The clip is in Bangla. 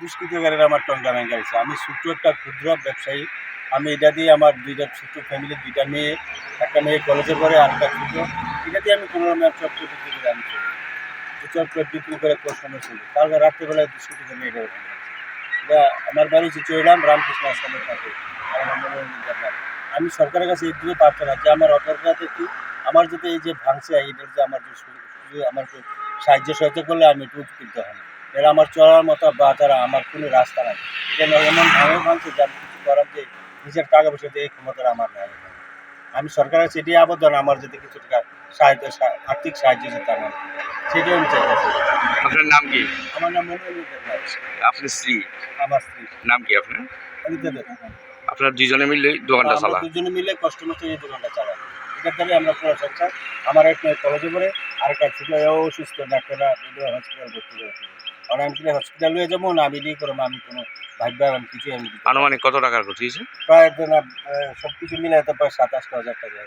দুষ্কৃতকারীরা আমার টঙ্কা ভেঙে গেছে। আমি ছোট্ট একটা ক্ষুদ্র ব্যবসায়ী। আমি এটা দিয়ে আমার দুইটা ছোট্ট ফ্যামিলি দুইটা মেয়ে, একটা মেয়ে কলেজে পড়ে আর একটা ছোট এটা দিয়ে আমি কোনো রকম চপ করে বিক্রি করে আমি চলি। বিক্রি করে কষ্টমে চলি। তারপর রাত্রেবেলায় এটা এটা আমার বাড়ি হচ্ছে চৈরাম, রামকৃষ্ণ আশ্রমের কাছে। আমি সরকারের কাছে এইটুকু প্রার্থনা যে আমার অপরাধে কি আমার যাতে এই যে ভাঙছে এটার যে আমার আমার সাহায্য সহায়তা করলে আমি একটু উপকৃত হই এরা আমার চলার মতো বা তারা আমার কোনো রাস্তা নাই। এটা না এমন ভাঙে ভাঙছে যে আমি কিছু করার যে নিজের টাকা পয়সা দিয়ে এই ক্ষমতা আমার নাই। আমি সরকারের কাছে এটাই আবেদন আমার যদি কিছু টাকা সাহায্য আর্থিক সাহায্য যেতে আমার সেটাই আমি চাইতেছি আপনার নাম কি? আমার নাম আপনার স্ত্রী? আমার স্ত্রী। নাম কি আপনার? আপনার দুজনে মিলে দোকানটা চালান? দুজনে মিলে কষ্ট মতো এই দোকানটা চালাই। এটার দ্বারা আমরা পুরো সংসার আমার এক মেয়ে কলেজে পড়ে আর একটা ছোট এও অসুস্থ ডাক্তাররা হসপিটাল ভর্তি করেছে আর আমি কিনা হসপিটাল হয়ে যাব না আমি নিয়ে করব আমি কোনো ভাগ্য আমি কিছু আমি। আনুমানিক কত টাকার ক্ষতি প্রায় সব কিছু মিলে প্রায় সাতাশটা হাজার টাকা।